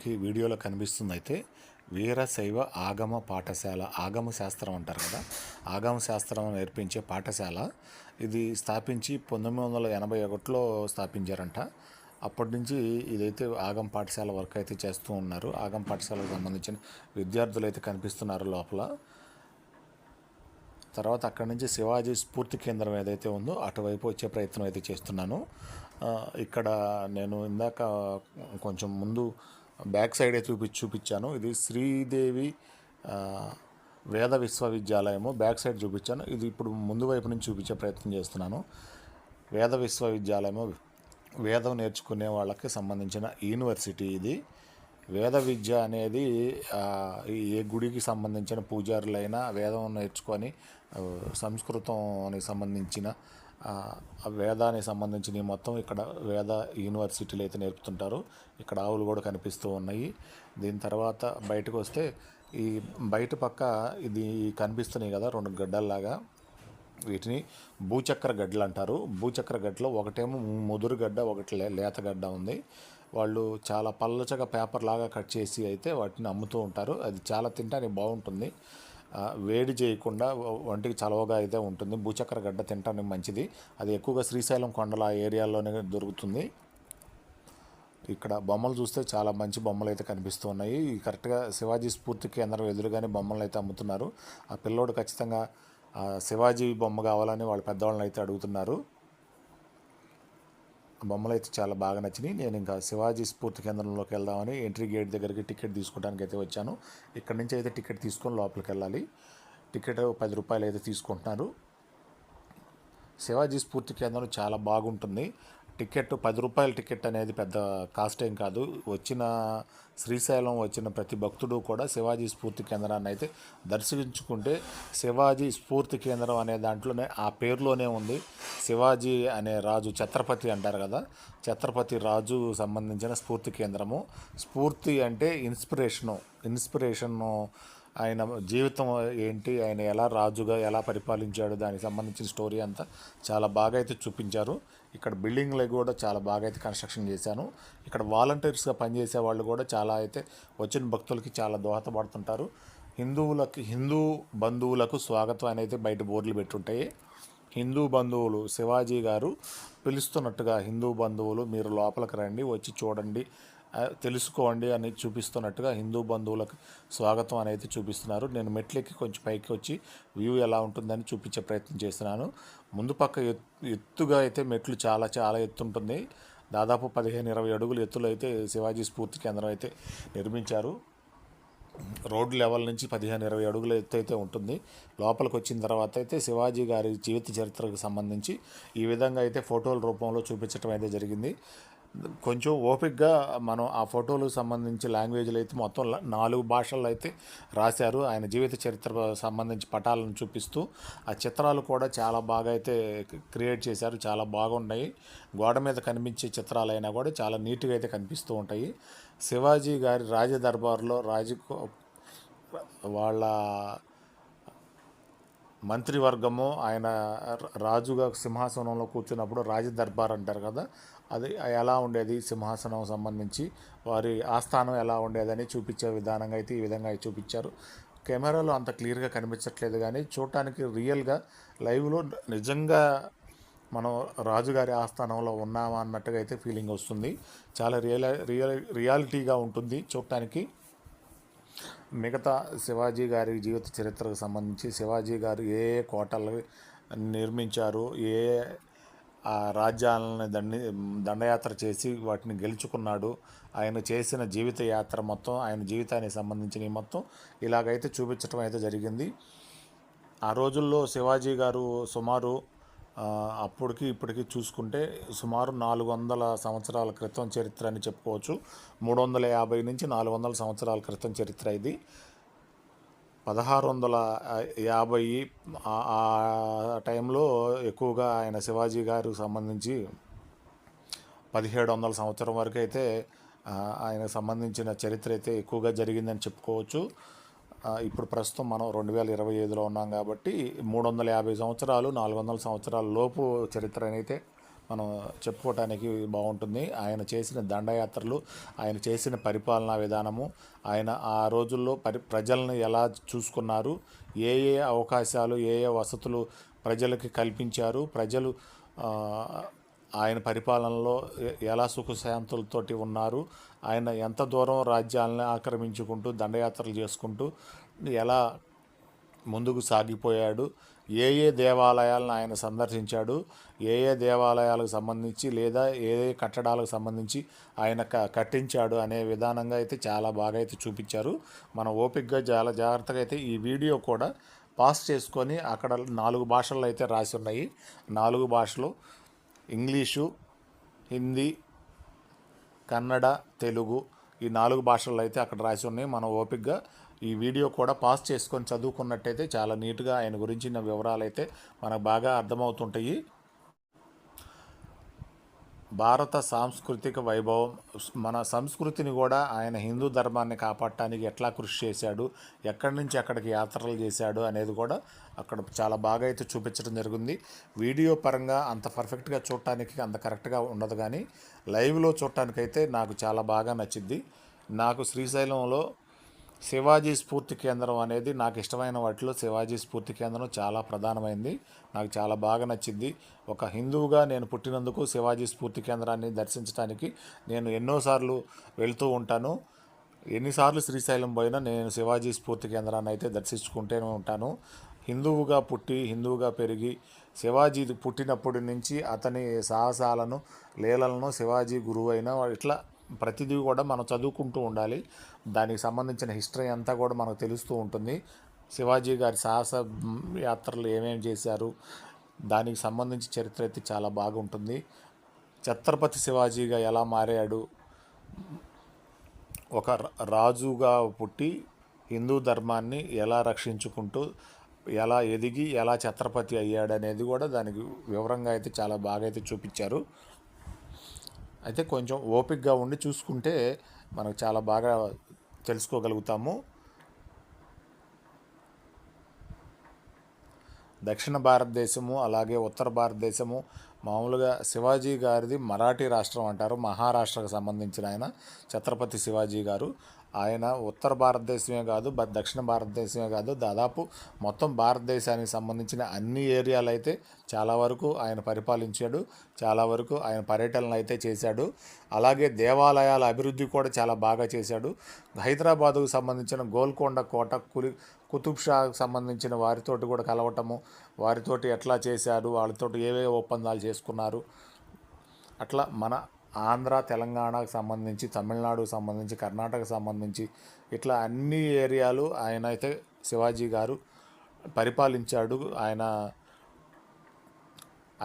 మనకి వీడియోలో కనిపిస్తుంది అయితే వీరశైవ ఆగమ పాఠశాల ఆగమ శాస్త్రం అంటారు కదా. ఆగమ శాస్త్రం నేర్పించే పాఠశాల. ఇది స్థాపించి పంతొమ్మిది వందల ఎనభై ఒకటిలో స్థాపించారంట. అప్పటి నుంచి ఇదైతే ఆగం పాఠశాల వర్క్ అయితే చేస్తూ ఉన్నారు. ఆగం పాఠశాలకు సంబంధించిన విద్యార్థులు అయితే కనిపిస్తున్నారు లోపల. తర్వాత అక్కడి నుంచి శివాజీ స్ఫూర్తి కేంద్రం ఏదైతే ఉందో అటువైపు వచ్చే ప్రయత్నం అయితే చేస్తున్నాను. ఇక్కడ నేను ఇందాక కొంచెం ముందు బ్యాక్ సైడే చూపి చూపించాను. ఇది శ్రీదేవి వేద విశ్వవిద్యాలయము. బ్యాక్ సైడ్ చూపించాను. ఇది ఇప్పుడు ముందు వైపు నుంచి చూపించే ప్రయత్నం చేస్తున్నాను. వేద విశ్వవిద్యాలయము వేదం నేర్చుకునే వాళ్ళకి సంబంధించిన యూనివర్సిటీ ఇది. వేద విద్య అనేది ఏ గుడికి సంబంధించిన పూజారులైనా వేదం నేర్చుకొని సంస్కృతానికి సంబంధించిన వేదానికి సంబంధించిన మొత్తం ఇక్కడ వేద యూనివర్సిటీలు అయితే నేర్పుతుంటారు. ఇక్కడ ఆవులు కూడా కనిపిస్తూ ఉన్నాయి. దీని తర్వాత బయటకు వస్తే ఈ బయట పక్క ఇది కనిపిస్తున్నాయి కదా రెండు గడ్డల్లాగా. వీటిని భూచక్ర గడ్డలు అంటారు. భూచక్ర గడ్డలో ఒకటేమో ముదురు గడ్డ ఒకటి లేతగడ్డ లేత గడ్డ ఉంది. వాళ్ళు చాలా పల్లచగా పేపర్ లాగా కట్ చేసి అయితే వాటిని అమ్ముతూ ఉంటారు. అది చాలా తింటానికి బాగుంటుంది. వేడి చేయకుండా ఒంటికి చలవగా అయితే ఉంటుంది. భూచక్ర గడ్డ తినడానికి మంచిది. అది ఎక్కువగా శ్రీశైలం కొండల ఏరియాలోనే దొరుకుతుంది. ఇక్కడ బొమ్మలు చూస్తే చాలా మంచి బొమ్మలు అయితే కనిపిస్తూ ఉన్నాయి. కరెక్ట్గా శివాజీ స్ఫూర్తి కేంద్రం ఎదురుగానే బొమ్మలు అయితే అమ్ముతున్నారు. ఆ పిల్లోడు ఖచ్చితంగా శివాజీ బొమ్మ కావాలని వాళ్ళ పెద్దవాళ్ళని అయితే అడుగుతున్నారు. బొమ్మలు అయితే చాలా బాగా నచ్చినాయి. నేను ఇంకా శివాజీ స్ఫూర్తి కేంద్రంలోకి వెళ్దామని ఎంట్రీ గేట్ దగ్గరికి టికెట్ తీసుకోవడానికి అయితే వచ్చాను. ఇక్కడ నుంచి అయితే టికెట్ తీసుకొని లోపలికి వెళ్ళాలి. టికెట్ పది రూపాయలు అయితే తీసుకుంటున్నారు. శివాజీ స్ఫూర్తి కేంద్రం చాలా బాగుంటుంది. టికెట్ పది రూపాయల టికెట్ అనేది పెద్ద కాస్ట్ ఏం కాదు. వచ్చిన శ్రీశైలం వచ్చిన ప్రతి భక్తుడు కూడా శివాజీ స్ఫూర్తి కేంద్రాన్ని అయితే దర్శించుకుంటే శివాజీ స్ఫూర్తి కేంద్రం అనే దాంట్లోనే ఆ పేరులోనే ఉంది. శివాజీ అనే రాజు ఛత్రపతి అంటారు కదా. ఛత్రపతి రాజు సంబంధించిన స్ఫూర్తి కేంద్రము. స్ఫూర్తి అంటే ఇన్స్పిరేషను. ఇన్స్పిరేషన్ను ఆయన జీవితం ఏంటి ఆయన ఎలా రాజుగా ఎలా పరిపాలించాడు దానికి సంబంధించిన స్టోరీ అంతా చాలా బాగా అయితే చూపించారు. ఇక్కడ బిల్డింగ్లు కూడా చాలా బాగా అయితే కన్స్ట్రక్షన్ చేశాను. ఇక్కడ వాలంటీర్స్గా పనిచేసే వాళ్ళు కూడా చాలా అయితే వచ్చిన భక్తులకి చాలా దోహదపడుతుంటారు. హిందువులకి హిందూ బంధువులకు స్వాగతం అనేది బయట బోర్డులు పెట్టుంటాయి. హిందూ బంధువులు శివాజీ గారు పిలుస్తున్నట్టుగా హిందూ బంధువులు మీరు లోపలికి రండి వచ్చి చూడండి. తెలుసుకోండి అని చూపిస్తున్నట్టుగా హిందూ బంధువులకు స్వాగతం అనేది చూపిస్తున్నారు. నేను మెట్లెక్కి కొంచెం పైకి వచ్చి వ్యూ ఎలా ఉంటుందని చూపించే ప్రయత్నం చేస్తున్నాను. ముందు పక్క ఎత్తుగా అయితే మెట్లు చాలా చాలా ఎత్తు ఉంటుంది. దాదాపు పదిహేను ఇరవై అడుగులు ఎత్తులో అయితే శివాజీ స్ఫూర్తి కేంద్రం అయితే నిర్మించారు. రోడ్ లెవెల్ నుంచి పదిహేను ఇరవై అడుగుల ఎత్తు అయితే ఉంటుంది. లోపలికి వచ్చిన తర్వాత అయితే శివాజీ గారి జీవిత చరిత్రకు సంబంధించి ఈ విధంగా అయితే ఫోటోల రూపంలో చూపించడం అయితే జరిగింది. కొంచెం ఓపిక్గా మనం ఆ ఫోటోలకు సంబంధించి లాంగ్వేజ్లు అయితే మొత్తం నాలుగు భాషల్లో అయితే రాశారు. ఆయన జీవిత చరిత్ర సంబంధించి పటాలను చూపిస్తూ ఆ చిత్రాలు కూడా చాలా బాగా అయితే క్రియేట్ చేశారు. చాలా బాగున్నాయి. గోడ మీద కనిపించే చిత్రాలైనా కూడా చాలా నీట్గా అయితే కనిపిస్తూ ఉంటాయి. శివాజీ గారి రాజదర్బార్లో రాజ వాళ్ళ మంత్రివర్గము ఆయన రాజుగా సింహాసనంలో కూర్చున్నప్పుడు రాజదర్బార్ అంటారు కదా అది ఎలా ఉండేది సింహాసనం సంబంధించి? వారి ఆస్థానం ఎలా ఉండేదని చూపించే విధానంగా అయితే ఈ విధంగా చూపించారు. కెమెరాలో అంత క్లియర్గా కనిపించట్లేదు కానీ చూడటానికి రియల్గా లైవ్లో నిజంగా మనం రాజుగారి ఆస్థానంలో ఉన్నామా అన్నట్టుగా అయితే ఫీలింగ్ వస్తుంది. చాలా రియల్ రియల్ రియాలిటీగా ఉంటుంది చూడటానికి. మిగతా శివాజీ గారి జీవిత చరిత్రకు సంబంధించి శివాజీ గారు ఏ ఏ కోటలు నిర్మించారు ఏ ఆ రాజ్యాలని దండి దండయాత్ర చేసి వాటిని గెలుచుకున్నాడు ఆయన చేసిన జీవిత యాత్ర మొత్తం ఆయన జీవితానికి సంబంధించిన మొత్తం ఇలాగైతే చూపించడం అయితే జరిగింది. ఆ రోజుల్లో శివాజీ గారు సుమారు అప్పటికి ఇప్పటికి చూసుకుంటే సుమారు నాలుగు వందల సంవత్సరాల క్రితం చరిత్ర అని చెప్పుకోవచ్చు. మూడు వందల యాభై నుంచి నాలుగు వందల సంవత్సరాల క్రితం చరిత్ర ఇది. పదహారు వందల యాభై ఆ- టైంలో ఎక్కువగా ఆయన శివాజీ గారికి సంబంధించి పదిహేడు వందల సంవత్సరం వరకు అయితే ఆయనకు సంబంధించిన చరిత్ర అయితే ఎక్కువగా జరిగిందని చెప్పుకోవచ్చు. ఇప్పుడు ప్రస్తుతం మనం రెండు వేల ఇరవై ఐదులో ఉన్నాం కాబట్టి మూడు వందల యాభై సంవత్సరాలు నాలుగు వందల సంవత్సరాల లోపు చరిత్ర అయితే మనం చెప్పుకోవటానికి బాగుంటుంది. ఆయన చేసిన దండయాత్రలు ఆయన చేసిన పరిపాలనా విధానము ఆయన ఆ రోజుల్లో పరి ప్రజలను ఎలా చూసుకున్నారు ఏ ఏ అవకాశాలు ఏ ఏ వసతులు ప్రజలకి కల్పించారు ప్రజలు ఆయన పరిపాలనలో ఎలా సుఖశాంతులతోటి ఉన్నారు ఆయన ఎంత దూరం రాజ్యాలను ఆక్రమించుకుంటూ దండయాత్రలు చేసుకుంటూ ఎలా ముందుకు సాగిపోయాడు ఏ ఏ దేవాలయాలను ఆయన సందర్శించాడు ఏ ఏ దేవాలయాలకు సంబంధించి లేదా ఏ ఏ కట్టడాలకు సంబంధించి ఆయన క కట్టించాడు అనే విధానంగా అయితే చాలా బాగా అయితే చూపించారు. మనం ఓపికగా చాలా జాగ్రత్తగా అయితే ఈ వీడియో కూడా పాస్ చేసుకొని అక్కడ నాలుగు భాషల్లో అయితే రాసి ఉన్నాయి. నాలుగు భాషలు ఇంగ్లీషు హిందీ కన్నడ తెలుగు ఈ నాలుగు భాషల్లో అయితే అక్కడ రాసి ఉన్నాయి. మనం ఓపిక్గా ఈ వీడియో కూడా పాస్ చేసుకొని చదువుకున్నట్టయితే చాలా నీట్గా ఆయన గురించిన వివరాలు అయితే మనకు బాగా అర్థమవుతుంటాయి. భారత సాంస్కృతిక వైభవం మన సంస్కృతిని కూడా ఆయన హిందూ ధర్మాన్ని కాపాడటానికి ఎట్లా కృషి చేశాడు ఎక్కడి నుంచి అక్కడికి యాత్రలు చేశాడు అనేది కూడా అక్కడ చాలా బాగా అయితే చూపించడం జరిగింది. వీడియో పరంగా అంత పర్ఫెక్ట్గా చూడటానికి అంత కరెక్ట్గా ఉండదు కానీ లైవ్లో చూడటానికైతే నాకు చాలా బాగా నచ్చింది. నాకు శ్రీశైలంలో శివాజీ స్ఫూర్తి కేంద్రం అనేది నాకు ఇష్టమైన వాటిలో శివాజీ స్ఫూర్తి కేంద్రం చాలా ప్రధానమైంది. నాకు చాలా బాగా నచ్చింది. ఒక హిందువుగా నేను పుట్టినందుకు శివాజీ స్ఫూర్తి కేంద్రాన్ని దర్శించడానికి నేను ఎన్నోసార్లు వెళ్తూ ఉంటాను. ఎన్నిసార్లు శ్రీశైలం పోయినా నేను శివాజీ స్ఫూర్తి కేంద్రాన్ని అయితే దర్శించుకుంటూనే ఉంటాను. హిందువుగా పుట్టి హిందువుగా పెరిగి శివాజీ పుట్టినప్పటి నుంచి అతని సాహసాలను లీలలను శివాజీ గురువు అయిన ఇట్లా ప్రతిదీ కూడా మనం చదువుకుంటూ ఉండాలి. దానికి సంబంధించిన హిస్టరీ అంతా కూడా మనకు తెలుస్తూ ఉంటుంది. శివాజీ గారి సాహస యాత్రలు ఏమేమి చేశారు? దానికి సంబంధించి చరిత్ర అయితే చాలా బాగుంటుంది. ఛత్రపతి శివాజీగా ఎలా మారాడు? ఒక రాజుగా పుట్టి హిందూ ధర్మాన్ని ఎలా రక్షించుకుంటూ ఎలా ఎదిగి ఎలా ఛత్రపతి అయ్యాడు అనేది కూడా దానికి వివరంగా అయితే చాలా బాగా అయితే చూపించారు. అయితే కొంచెం ఓపిక్గా ఉండి చూసుకుంటే మనకు చాలా బాగా తెలుసుకోగలుగుతాము. దక్షిణ భారతదేశము అలాగే ఉత్తర భారతదేశము మామూలుగా శివాజీ గారిది మరాఠీ రాష్ట్రం అంటారు. మహారాష్ట్రకు సంబంధించిన ఆయన ఛత్రపతి శివాజీ గారు. ఆయన ఉత్తర భారతదేశమే కాదు దక్షిణ భారతదేశమే కాదు దాదాపు మొత్తం భారతదేశానికి సంబంధించిన అన్ని ఏరియాలు అయితే చాలా వరకు ఆయన పరిపాలించాడు. చాలా వరకు ఆయన పర్యటనలు అయితే చేశాడు. అలాగే దేవాలయాల అభివృద్ధి కూడా చాలా బాగా చేశాడు. హైదరాబాదుకు సంబంధించిన గోల్కొండ కోట కులి కుతుబ్ షాకు సంబంధించిన వారితోటి కూడా కలవటము వారితోటి ఎట్లా చేశారు వాళ్ళతోటి ఏవే ఒప్పందాలు చేసుకున్నారు. అట్లా మన ఆంధ్ర తెలంగాణకు సంబంధించి తమిళనాడుకు సంబంధించి కర్ణాటకకు సంబంధించి ఇట్లా అన్ని ఏరియాలు ఆయన అయితే శివాజీ గారు పరిపాలించాడు. ఆయన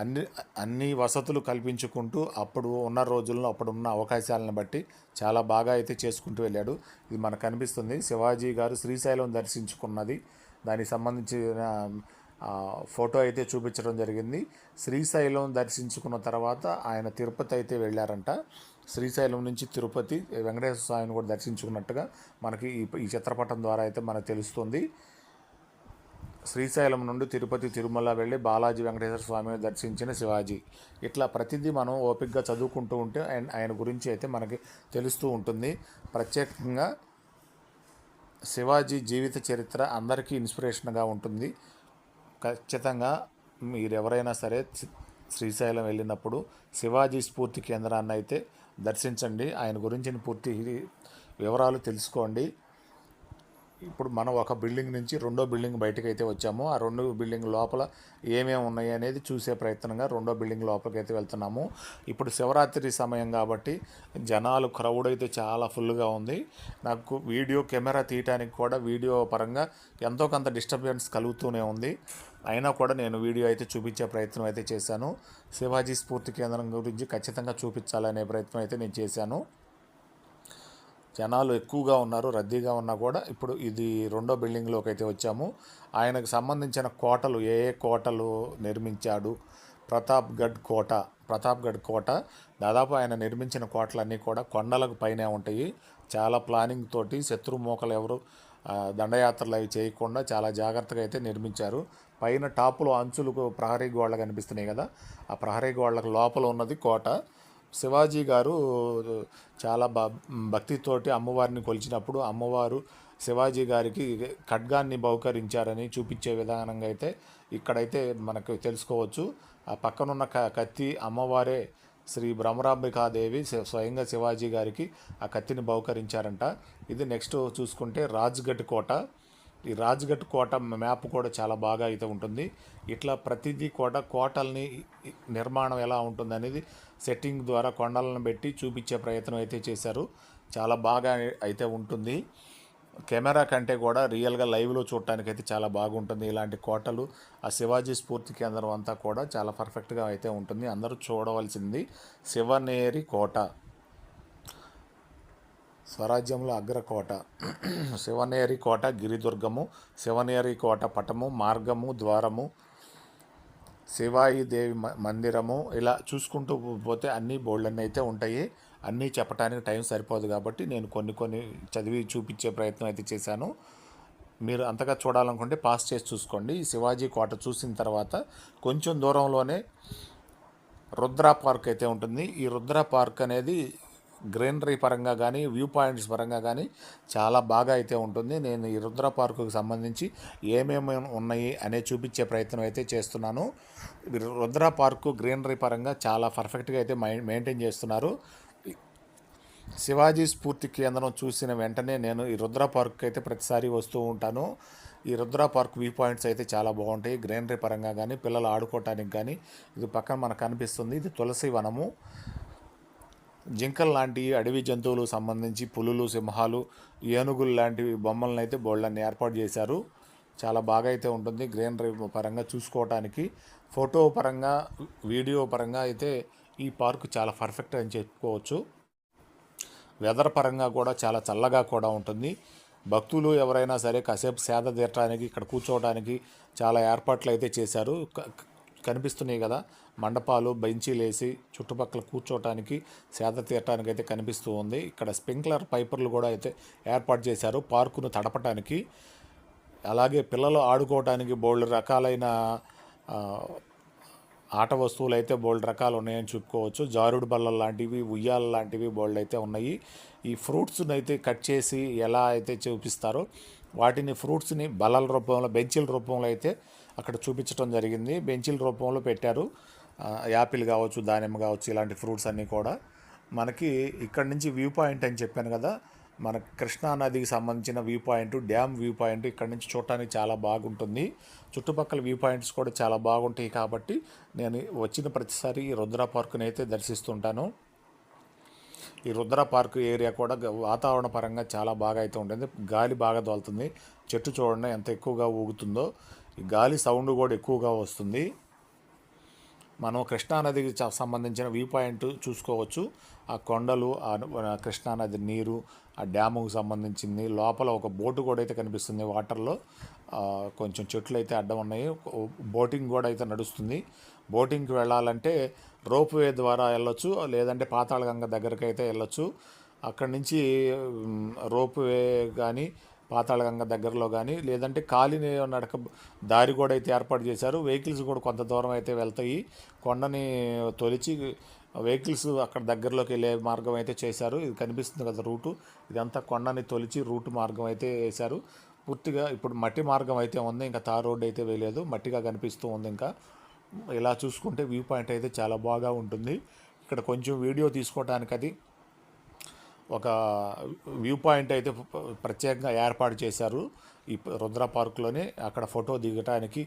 అన్ని అన్ని వసతులు కల్పించుకుంటూ అప్పుడు ఉన్న రోజుల్లో అప్పుడు ఉన్న అవకాశాలను బట్టి చాలా బాగా అయితే చేసుకుంటూ వెళ్ళాడు. ఇది మనకు కనిపిస్తుంది. శివాజీ గారు శ్రీశైలం దర్శించుకున్నది. దానికి సంబంధించిన ఫోటో అయితే చూపించడం జరిగింది. శ్రీశైలం దర్శించుకున్న తర్వాత ఆయన తిరుపతి అయితే వెళ్ళారంట. శ్రీశైలం నుంచి తిరుపతి వెంకటేశ్వర స్వామిని కూడా దర్శించుకున్నట్టుగా మనకి ఈ ఈ చిత్రపటం ద్వారా అయితే మనకు తెలుస్తుంది. శ్రీశైలం నుండి తిరుపతి తిరుమల వెళ్ళి బాలాజీ వెంకటేశ్వర స్వామిని దర్శించిన శివాజీ. ఇట్లా ప్రతిదీ మనం ఓపికగా చదువుకుంటూ ఉంటే ఆయన ఆయన గురించి అయితే మనకి తెలుస్తూ ఉంటుంది. ప్రత్యేకంగా శివాజీ జీవిత చరిత్ర అందరికీ ఇన్స్పిరేషన్గా ఉంటుంది. ఖచ్చితంగా మీరు ఎవరైనా సరే శ్రీ- శ్రీశైలం వెళ్ళినప్పుడు శివాజీ స్ఫూర్తి కేంద్రాన్ని అయితే దర్శించండి. ఆయన గురించిన పూర్తి వివరాలు తెలుసుకోండి. ఇప్పుడు మనం ఒక బిల్డింగ్ నుంచి రెండో బిల్డింగ్ బయటకు అయితే వచ్చాము ఆ రెండు బిల్డింగ్ లోపల ఏమేమి ఉన్నాయి అనేది చూసే ప్రయత్నంగా రెండో బిల్డింగ్ లోపలికి అయితే వెళ్తున్నాము. ఇప్పుడు శివరాత్రి సమయం కాబట్టి జనాలు క్రౌడ్ అయితే చాలా ఫుల్గా ఉంది. నాకు వీడియో కెమెరా తీయటానికి కూడా వీడియో పరంగా ఎంతో కొంత డిస్టర్బెన్స్ కలుగుతూనే ఉంది. అయినా కూడా నేను వీడియో అయితే చూపించే ప్రయత్నం అయితే చేశాను. శివాజీ స్ఫూర్తి కేంద్రం గురించి ఖచ్చితంగా చూపించాలనే ప్రయత్నం అయితే నేను చేశాను. జనాలు ఎక్కువగా ఉన్నారు రద్దీగా ఉన్నా కూడా ఇప్పుడు ఇది రెండో బిల్డింగ్లోకి అయితే వచ్చాము. ఆయనకు సంబంధించిన కోటలు ఏ ఏ కోటలు నిర్మించాడు? ప్రతాప్గఢ్ కోట ప్రతాప్గఢ్ కోట దాదాపు ఆయన నిర్మించిన కోటలన్నీ కూడా కొండలకు పైనే ఉంటాయి. చాలా ప్లానింగ్ తోటి శత్రు మోకలు ఎవరు దండయాత్రలు అవి చేయకుండా చాలా జాగ్రత్తగా అయితే నిర్మించారు. పైన టాపులో అంచులకు ప్రహరీ గోడలు కనిపిస్తున్నాయి కదా ఆ ప్రహరీ గోడలకు లోపల ఉన్నది కోట. శివాజీ గారు చాలా బ భక్తితోటి అమ్మవారిని కొలిచినప్పుడు అమ్మవారు శివాజీ గారికి ఖడ్గాన్ని బహుకరించారని చూపించే విధానంగా అయితే ఇక్కడైతే మనకు తెలుసుకోవచ్చు. ఆ పక్కనున్న క కత్తి అమ్మవారే శ్రీ భ్రమరాంబికాదేవి స్వయంగా శివాజీ గారికి ఆ కత్తిని బహుకరించారంట. ఇది నెక్స్ట్ చూసుకుంటే రాజ్గఢ్ కోట. ఈ రాజ్గఢ్ కోట మ్యాప్ కూడా చాలా బాగా అయితే ఉంటుంది. ఇట్లా ప్రతిదీ కూడా కోటల్ని నిర్మాణం ఎలా ఉంటుంది అనేది సెట్టింగ్ ద్వారా కొండలను పెట్టి చూపించే ప్రయత్నం అయితే చేశారు. చాలా బాగా అయితే ఉంటుంది. కెమెరా కంటే కూడా రియల్గా లైవ్లో చూడటానికి అయితే చాలా బాగుంటుంది. ఇలాంటి కోటలు ఆ శివాజీ స్ఫూర్తి కేంద్రం అంతా కూడా చాలా పర్ఫెక్ట్గా అయితే ఉంటుంది. అందరూ చూడవలసింది శివనేరి కోట. స్వరాజ్యంలో అగ్రకోట శివనేరి కోట గిరిదుర్గము శివనేరి కోట పటము మార్గము ద్వారము శివాయి దేవి మందిరము ఇలా చూసుకుంటూ పోతే అన్ని బోర్డులన్నీ అయితే ఉంటాయి. అన్నీ చెప్పడానికి టైం సరిపోదు కాబట్టి నేను కొన్ని కొన్ని చదివి చూపించే ప్రయత్నం అయితే చేశాను. మీరు అంతగా చూడాలనుకుంటే పాస్ చేసి చూసుకోండి. ఈ శివాజీ కోట చూసిన తర్వాత కొంచెం దూరంలోనే రుద్ర పార్క్ అయితే ఉంటుంది. ఈ రుద్ర పార్క్ అనేది గ్రీనరీ పరంగా కానీ వ్యూ పాయింట్స్ పరంగా కానీ చాలా బాగా అయితే ఉంటుంది. నేను ఈ రుద్ర పార్కుకి సంబంధించి ఏమేమి ఉన్నాయి అనే చూపించే ప్రయత్నం అయితే చేస్తున్నాను. రుద్ర పార్కు గ్రీనరీ పరంగా చాలా పర్ఫెక్ట్గా అయితే మెయింటైన్ చేస్తున్నారు. శివాజీ స్ఫూర్తి కేంద్రం చూసిన వెంటనే నేను ఈ రుద్ర పార్క్ అయితే ప్రతిసారి వస్తూ ఉంటాను. ఈ రుద్ర పార్క్ వ్యూ పాయింట్స్ అయితే చాలా బాగుంటాయి. గ్రీనరీ పరంగా కానీ పిల్లలు ఆడుకోవటానికి కానీ ఇది పక్కన మనకు కనిపిస్తుంది ఇది తులసి వనము. జింకలు లాంటి అడవి జంతువులు సంబంధించి పులులు సింహాలు ఏనుగులు లాంటివి బొమ్మలను అయితే బోళ్ళని ఏర్పాటు చేశారు. చాలా బాగా అయితే ఉంటుంది గ్రీనరీ పరంగా చూసుకోవటానికి. ఫోటో పరంగా వీడియో పరంగా అయితే ఈ పార్క్ చాలా పర్ఫెక్ట్ అని చెప్పుకోవచ్చు. వెదర్ పరంగా కూడా చాలా చల్లగా కూడా ఉంటుంది. భక్తులు ఎవరైనా సరే కాసేపు సేద తీరటానికి ఇక్కడ కూర్చోవడానికి చాలా ఏర్పాట్లు అయితే చేశారు. కనిపిస్తున్నాయి కదా. మండపాలు బెంచీలేసి చుట్టుపక్కల కూర్చోవటానికి సేద తీరటానికి అయితే కనిపిస్తూ ఉంది. ఇక్కడ స్ప్రింక్లర్ పైపర్లు కూడా అయితే ఏర్పాటు చేశారు. పార్కును తడపటానికి అలాగే పిల్లలు ఆడుకోవటానికి బోల్డ్ రకాలైన ఆట వస్తువులు అయితే బోల్డ్ రకాలు ఉన్నాయని చెప్పుకోవచ్చు. జారుడు బల్లలు లాంటివి ఉయ్యాల లాంటివి బోల్డ్ అయితే ఉన్నాయి. ఈ ఫ్రూట్స్ని అయితే కట్ చేసి ఎలా అయితే చూపిస్తారో వాటిని ఫ్రూట్స్ని బల్లల రూపంలో బెంచీల రూపంలో అయితే అక్కడ చూపించడం జరిగింది. బెంచీల రూపంలో పెట్టారు. యాపిల్ కావచ్చు దానిమ్మ కావచ్చు ఇలాంటి ఫ్రూట్స్ అన్నీ కూడా. మనకి ఇక్కడ నుంచి వ్యూ పాయింట్ అని చెప్పాను కదా మన కృష్ణా నదికి సంబంధించిన view point dam view point ఇక్కడ నుంచి చూడటానికి చాలా బాగుంటుంది. చుట్టుపక్కల వ్యూ పాయింట్స్ కూడా చాలా బాగుంటాయి కాబట్టి నేను వచ్చిన ప్రతిసారి ఈ రుద్ర పార్కుని అయితే దర్శిస్తుంటాను. ఈ రుద్ర పార్క్ ఏరియా కూడా వాతావరణ పరంగా చాలా బాగా అయితే ఉంటుంది. గాలి బాగా దోలుతుంది చెట్టు చూడండి ఎంత ఎక్కువగా ఊగుతుందో. గాలి సౌండ్ కూడా ఎక్కువగా వస్తుంది. మనం కృష్ణానదికి సంబంధించిన వ్యూ పాయింట్ చూసుకోవచ్చు. ఆ కొండలు ఆ కృష్ణానది నీరు ఆ డ్యాముకు సంబంధించింది. లోపల ఒక బోటు కూడా అయితే కనిపిస్తుంది వాటర్లో. కొంచెం చెట్లు అయితే అడ్డం ఉన్నాయి. బోటింగ్ కూడా అయితే నడుస్తుంది. బోటింగ్కి వెళ్ళాలంటే రోప్వే ద్వారా వెళ్ళొచ్చు. లేదంటే పాతాళగంగ దగ్గరికి అయితే వెళ్ళొచ్చు. అక్కడి నుంచి రోప్వే కానీ పాతాళగంగ దగ్గరలో కానీ లేదంటే కాలిని నడక దారి కూడా అయితే ఏర్పాటు చేశారు. వెహికల్స్ కూడా కొంత దూరం అయితే వెళ్తాయి. కొండని తొలిచి వెహికల్స్ అక్కడ దగ్గరలోకి వెళ్ళే మార్గం అయితే చేశారు. ఇది కనిపిస్తుంది కదా రూటు. ఇదంతా కొండని తొలిచి రూట్ మార్గం అయితే వేశారు. పూర్తిగా ఇప్పుడు మట్టి మార్గం అయితే ఉంది. ఇంకా తార్ రోడ్ అయితే వేయలేదు. మట్టిగా కనిపిస్తూ ఉంది ఇంకా. ఇలా చూసుకుంటే వ్యూ పాయింట్ అయితే చాలా బాగా ఉంటుంది. ఇక్కడ కొంచెం వీడియో తీసుకోవడానికి అది ఒక వ్యూ పాయింట్ అయితే ప్రత్యేకంగా ఏర్పాటు చేశారు. ఈ రుద్ర పార్కులోనే అక్కడ ఫోటో దిగటానికి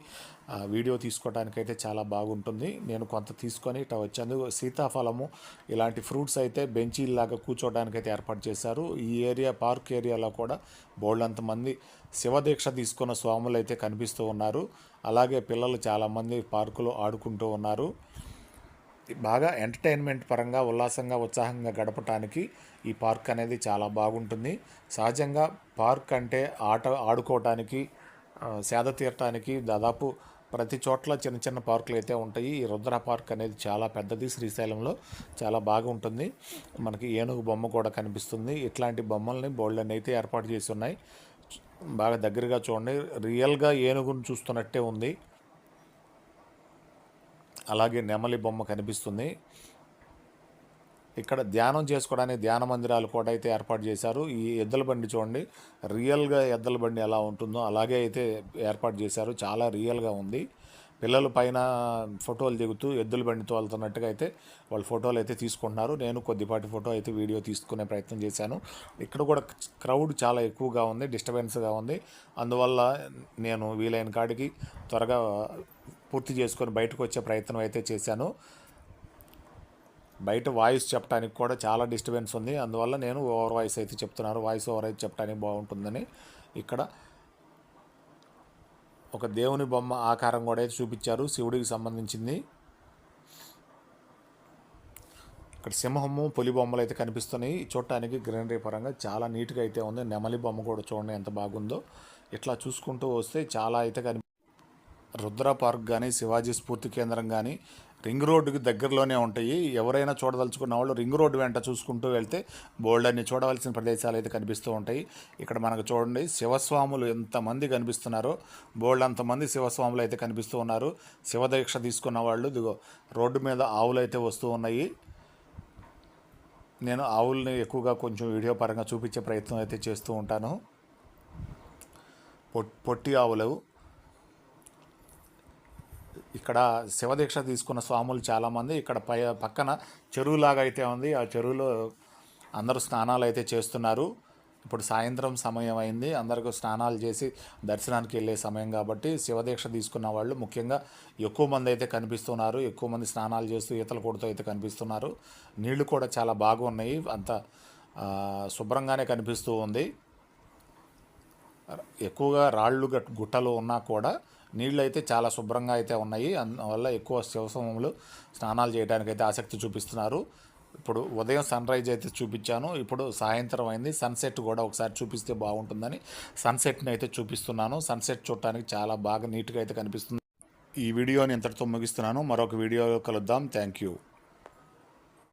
వీడియో తీసుకోవడానికి అయితే చాలా బాగుంటుంది. నేను కొంత తీసుకొని ఇట్లా వచ్చాను సీతాఫలము ఇలాంటి ఫ్రూట్స్ అయితే బెంచీలాగా కూర్చోవడానికి అయితే ఏర్పాటు చేశారు. ఈ ఏరియా పార్క్ ఏరియాలో కూడా బోల్డంత మంది శివదీక్ష తీసుకున్న స్వాములు అయితే కనిపిస్తూ ఉన్నారు. అలాగే పిల్లలు చాలామంది పార్కులో ఆడుకుంటూ ఉన్నారు. బాగా ఎంటర్టైన్మెంట్ పరంగా ఉల్లాసంగా ఉత్సాహంగా గడపటానికి ఈ పార్క్ అనేది చాలా బాగుంటుంది. సహజంగా పార్క్ అంటే ఆట ఆడుకోవటానికి సేద తీరటానికి దాదాపు ప్రతి చోట్ల చిన్న చిన్న పార్కులు అయితే ఉంటాయి. ఈ రుద్ర పార్క్ అనేది చాలా పెద్దది. శ్రీశైలంలో చాలా బాగుంటుంది మనకి ఏనుగు బొమ్మ కూడా కనిపిస్తుంది. ఇట్లాంటి బొమ్మల్ని బోల్డెన్ అయితే ఏర్పాటు చేసి ఉన్నాయి. బాగా దగ్గరగా చూడండి. రియల్గా ఏనుగును చూస్తున్నట్టే ఉంది. అలాగే నెమలి బొమ్మ కనిపిస్తుంది. ఇక్కడ ధ్యానం చేసుకోవడానికి ధ్యాన మందిరాలు కూడా అయితే ఏర్పాటు చేశారు. ఈ ఎద్దుల బండి చూడండి రియల్గా ఎద్దుల బండి ఎలా ఉంటుందో అలాగే అయితే ఏర్పాటు చేశారు. చాలా రియల్గా ఉంది. పిల్లలు పైన ఫోటోలు దిగుతూ ఎద్దుల బండి తోలుతున్నట్టుగా అయితే వాళ్ళు ఫోటోలు అయితే తీసుకుంటున్నారు. నేను కొద్దిపాటి ఫోటో అయితే వీడియో తీసుకునే ప్రయత్నం చేశాను. ఇక్కడ కూడా క్రౌడ్ చాలా ఎక్కువగా ఉంది డిస్టర్బెన్స్గా ఉంది. అందువల్ల నేను వీలైన కాడికి త్వరగా పూర్తి చేసుకొని బయటకు వచ్చే ప్రయత్నం అయితే చేశాను. బయట వాయిస్ చెప్పడానికి కూడా చాలా డిస్టర్బెన్స్ ఉంది. అందువల్ల నేను ఓవర్ వాయిస్ అయితే చెప్తున్నాను వాయిస్ ఓవర్ అయితే చెప్పడానికి బాగుంటుందని ఇక్కడ ఒక దేవుని బొమ్మ ఆకారం కూడా అయితే చూపించారు. శివుడికి సంబంధించింది. ఇక్కడ సింహము పులి బొమ్మలు అయితే కనిపిస్తున్నాయి. చూడటానికి గ్రీనరీ పరంగా చాలా నీట్గా అయితే ఉంది. నెమలి బొమ్మ కూడా చూడండి ఎంత బాగుందో. ఇట్లా చూసుకుంటూ వస్తే చాలా అయితే కనిపి రుద్ర పార్క్ కానీ శివాజీ స్ఫూర్తి కేంద్రం కానీ రింగ్ రోడ్డుకి దగ్గరలోనే ఉంటాయి. ఎవరైనా చూడదలుచుకున్న వాళ్ళు రింగ్ రోడ్డు వెంట చూసుకుంటూ వెళ్తే బోల్డ్ అన్ని చూడవలసిన ప్రదేశాలు అయితే కనిపిస్తూ ఉంటాయి. ఇక్కడ మనకు చూడండి శివస్వాములు ఎంతమంది కనిపిస్తున్నారో బోల్డ్ అంతమంది శివస్వాములు అయితే కనిపిస్తూ ఉన్నారు. శివదీక్ష తీసుకున్న వాళ్ళు ఇదిగో రోడ్డు మీద ఆవులు అయితే వస్తూ ఉన్నాయి. నేను ఆవుల్ని ఎక్కువగా కొంచెం వీడియో పరంగా చూపించే ప్రయత్నం అయితే చేస్తూ ఉంటాను. పొట్టి ఆవులు. ఇక్కడ శివదీక్ష తీసుకున్న స్వాములు చాలామంది ఇక్కడ పై పక్కన చెరువులాగా అయితే ఉంది. ఆ చెరువులో అందరూ స్నానాలు అయితే చేస్తున్నారు. ఇప్పుడు సాయంత్రం సమయం అయింది. అందరికీ స్నానాలు చేసి దర్శనానికి వెళ్ళే సమయం కాబట్టి శివదీక్ష తీసుకున్న వాళ్ళు ముఖ్యంగా ఎక్కువ మంది అయితే కనిపిస్తున్నారు. ఎక్కువ మంది స్నానాలు చేస్తూ ఈతల కొడుతూ అయితే కనిపిస్తున్నారు. నీళ్ళు కూడా చాలా బాగున్నాయి. అంత శుభ్రంగానే కనిపిస్తూ ఉంది. ఎక్కువగా రాళ్ళు గట్- గుట్టలు ఉన్నా కూడా నీళ్ళు అయితే చాలా శుభ్రంగా అయితే ఉన్నాయి. అందువల్ల ఎక్కువ శివస్వాములు స్నానాలు చేయడానికి అయితే ఆసక్తి చూపిస్తున్నారు. ఇప్పుడు ఉదయం సన్ రైజ్ అయితే చూపించాను. ఇప్పుడు సాయంత్రం అయింది. సన్సెట్ కూడా ఒకసారి చూపిస్తే బాగుంటుందని సన్సెట్ని అయితే చూపిస్తున్నాను. సన్సెట్ చూడటానికి చాలా బాగా నీట్గా అయితే కనిపిస్తుంది. ఈ వీడియోని ఇంతటితో ముగిస్తున్నాను. మరొక వీడియో కలుద్దాం. Thank you.